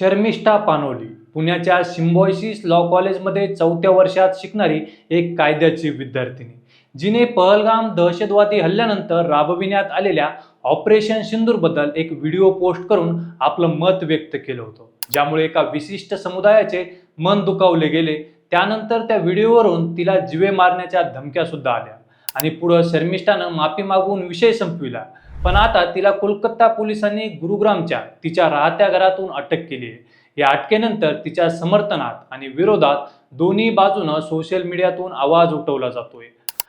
शर्मिष्ठा पानोली पुण्याच्या Symbiosis law कॉलेजमध्ये चौथ्या वर्षात शिकणारी एक कायद्याची विद्यार्थिनी. जिने पहलगाम दहशतवादी हल्ल्यानंतर राबविण्यात आलेल्या ऑपरेशन सिंदूरबद्दल एक व्हिडिओ पोस्ट करून आपलं मत व्यक्त केलं होतं. ज्यामुळे एका विशिष्ट समुदायाचे मन दुखावले गेले. त्यानंतर त्या व्हिडिओवरून तिला जिवे मारण्याच्या धमक्या सुद्धा आल्या. आणि पुढं शर्मिष्ठानं माफी मागून विषय संपविला. पण आता तिला कोलकाता पोलिसांनी गुरुग्रामच्या तिच्या राहत्या घरातून अटक केली आहे. या अटकेनंतर तिच्या समर्थनात आणि विरोधात दोन्ही बाजूनं सोशल मीडियातून आवाज उठवला जातोय.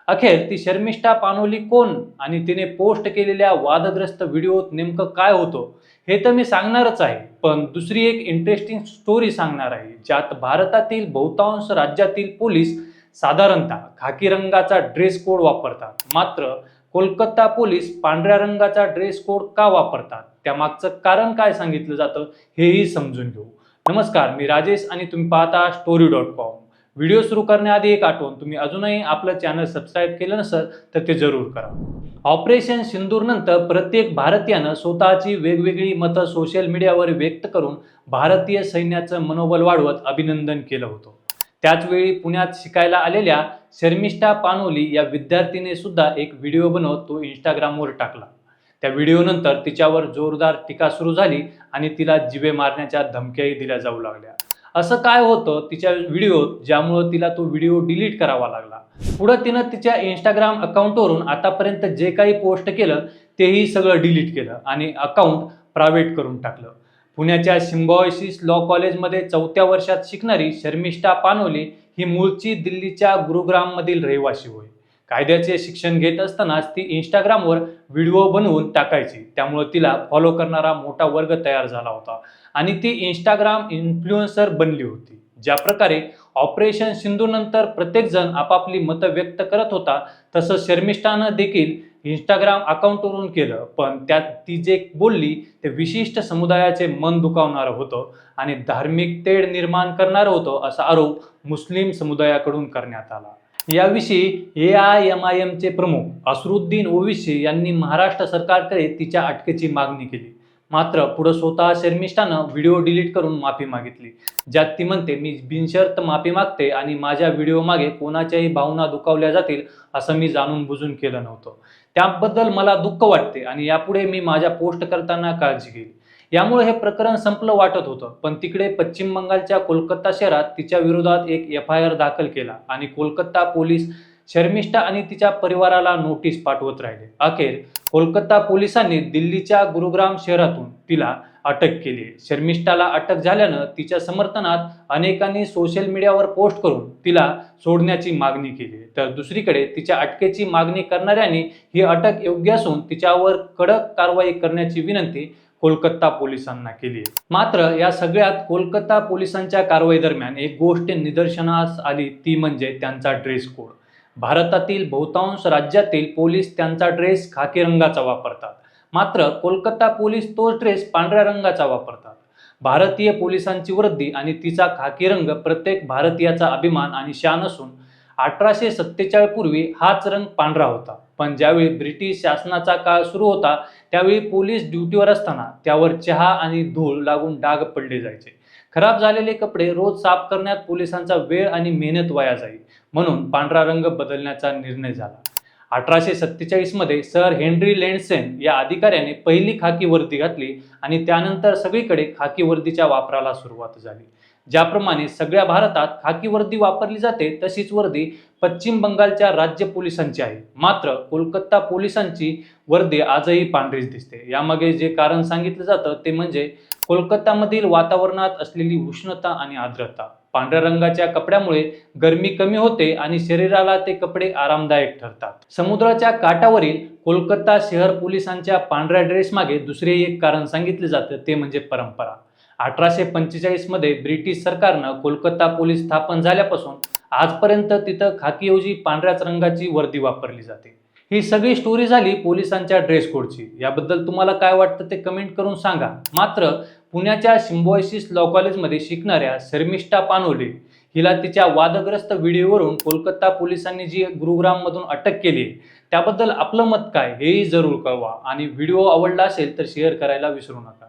अखेर ती शर्मिष्ठा पानोली कोण आणि तिने पोस्ट केलेल्या वादग्रस्त व्हिडिओत नेमकं काय होतं हे तर मी सांगणारच आहे. पण दुसरी एक इंटरेस्टिंग स्टोरी सांगणार आहे ज्यात भारतातील बहुतांश राज्यातील पोलीस साधारणतः खाकी रंगाचा ड्रेस कोड वापरतात. मात्र कोलकाता पोलीस पांढऱ्या रंगाचा ड्रेस कोड का वापरतात? त्यामागचं कारण काय सांगितलं जातं हेही समजून घेऊ. नमस्कार मी राजेश आणि तुम्ही पाहता स्टोरी डॉट कॉम व्हिडिओ सुरू करण्याआधी एक आठवण तुम्ही अजूनही आपलं चॅनल सबस्क्राईब केलं नसेल तर ते जरूर करा. ऑपरेशन सिंदूर नंतर प्रत्येक भारतीयानं स्वतःची वेगवेगळी मतं सोशल मीडियावर व्यक्त करून भारतीय सैन्याचं मनोबल वाढवत अभिनंदन केलं होतं. त्याचवेळी पुण्यात शिकायला आलेल्या शर्मिष्ठा पानोली या विद्यार्थीने सुद्धा एक व्हिडिओ बनवत तो इंस्टाग्रामवर टाकला. त्या व्हिडिओनंतर तिच्यावर जोरदार टीका सुरू झाली आणि तिला जिवे मारण्याच्या धमक्याही दिल्या जाऊ लागल्या. असं काय होतं तिच्या व्हिडिओत ज्यामुळं तिला तो व्हिडिओ डिलीट करावा लागला. पुढं तिनं तिच्या इंस्टाग्राम अकाउंटवरून आतापर्यंत जे काही पोस्ट केलं तेही सगळं डिलीट केलं आणि अकाउंट प्रायव्हेट करून टाकलं. पुण्याच्या सिम्बॉयसिस लॉ कॉलेजमध्ये चौथ्या वर्षात शिकणारी शर्मिष्ठा पानोली ही मूळची दिल्लीच्या गुरुग्राममधील रहिवासी होय. कायद्याचे शिक्षण घेत असतानाच ती इंस्टाग्रामवर व्हिडिओ बनवून टाकायची. त्यामुळे तिला फॉलो करणारा मोठा वर्ग तयार झाला होता. आणि ती इंस्टाग्राम इन्फ्लुएन्सर बनली होती. ज्या प्रकारे ऑपरेशन सिंधूनंतर प्रत्येकजण आपापली मतं व्यक्त करत होता तसं शर्मिष्ठानं देखील इंस्टाग्राम अकाउंटवरून केलं पण त्यात ती जे बोलली ते विशिष्ट समुदायाचे मन दुखावणारं होतं आणि धार्मिक तेढ निर्माण करणारं होतं असा आरोप मुस्लिम समुदायाकडून करण्यात आला. याविषयी A I M I M प्रमुख असरुद्दीन ओवीसी यांनी महाराष्ट्र सरकारकडे तिच्या अटकेची मागणी केली. मात्र पुढं स्वतः शर्मिष्ठानं व्हिडिओ डिलीट करून माफी मागितली. ज्यात ती म्हणते मी बिनशर्त माफी मागते आणि माझ्या व्हिडिओ मागे कोणाच्याही भावना दुखावल्या जातील असं मी जाणून बुजून केलं नव्हतं. त्याबद्दल मला दुःख वाटते आणि यापुढे मी माझ्या पोस्ट करताना काळजी घेईल. यामुळे हे प्रकरण संपलं वाटत होतं पण तिकडे पश्चिम बंगालच्या कोलकाता शहरात तिच्या विरोधात एक एफ आय आर दाखल केला आणि कोलकाता पोलीस शर्मिष्ठा आणि तिच्या परिवाराला नोटीस पाठवत राहिले. अखेर कोलकाता पोलिसांनी दिल्लीच्या गुरुग्राम शहरातून तिला अटक केली. शर्मिष्ठाला अटक झाल्यानं तिच्या समर्थनात अनेकांनी सोशल मीडियावर पोस्ट करून तिला सोडण्याची मागणी केली. तर दुसरीकडे तिच्या अटकेची मागणी करणाऱ्यांनी ही अटक योग्य असून तिच्यावर कडक कारवाई करण्याची विनंती कोलकाता पोलिसांना केली मात्र या सगळ्यात कोलकाता पोलिसांच्या कारवाई दरम्यान एक गोष्ट निदर्शनास आली ती म्हणजे त्यांचा ड्रेस कोड. भारतातील बहुतांश राज्यातील पोलीस त्यांचा ड्रेस खाकी रंगाचा वापरतात. मात्र कोलकाता पोलीस तोच ड्रेस पांढऱ्या रंगाचा वापरतात. भारतीय पोलिसांची वृद्धी आणि तिचा खाकी रंग प्रत्येक भारतीयाचा अभिमान आणि शान असून अठराशे सत्तेचाळीस पूर्वी हाच रंग पांढरा होता. पण ज्यावेळी ब्रिटिश शासनाचा काळ सुरू होता त्यावेळी पोलीस ड्युटीवर असताना त्यावर चहा आणि धूळ लागून डाग पडले जायचे. खराब झालेले कपडे रोज साफ करण्यात पोलिसांचा वेळ आणि मेहनत वाया जाईल. म्हणून पांढरा रंग बदलण्याचा निर्णय झाला. अठराशे सत्तेचाळीसमध्ये सर हेनरी लेंडसेन या अधिकाऱ्याने पहिली खाकी वर्दी घातली आणि त्यानंतर सगळीकडे खाकी वर्दीच्या वापराला सुरुवात झाली. ज्याप्रमाणे सगळ्या भारतात खाकी वर्दी वापरली जाते तशीच वर्दी पश्चिम बंगालच्या राज्य पोलिसांची आहे. मात्र कोलकाता पोलिसांची वर्दी आजही पांढरीच दिसते. यामागे जे कारण सांगितलं जातं ते म्हणजे कोलकातामधील वातावरणात असलेली उष्णता आणि आर्द्रता. पांढऱ्या रंगाच्या कपड्यामुळे गरमी कमी होते आणि शरीराला ते कपडे आरामदायक ठरतात. समुद्राच्या काठावरील कोलकाता शहर पोलिसांच्या पांढऱ्या ड्रेस मागे दुसरे एक कारण सांगितले जातं ते म्हणजे परंपरा. अठराशे पंचेचाळीसमध्ये ब्रिटिश सरकारनं कोलकाता पोलीस स्थापन झाल्यापासून आजपर्यंत तिथं खाकीऐवजी पांढऱ्याच रंगाची वर्दी वापरली जाते. ही सगळी स्टोरी झाली पोलिसांच्या ड्रेस कोडची याबद्दल तुम्हाला काय वाटतं ते कमेंट करून सांगा. मात्र पुण्याच्या सिम्बॉयसिस लॉ कॉलेजमध्ये शिकणाऱ्या शर्मिष्ठा पानोले हिला तिच्या वादग्रस्त व्हिडिओवरून कोलकाता पोलिसांनी जी गुरुग्राममधून अटक केली त्याबद्दल आपलं मत काय हेही जरूर कळवा. आणि व्हिडिओ आवडला असेल तर शेअर करायला विसरू नका.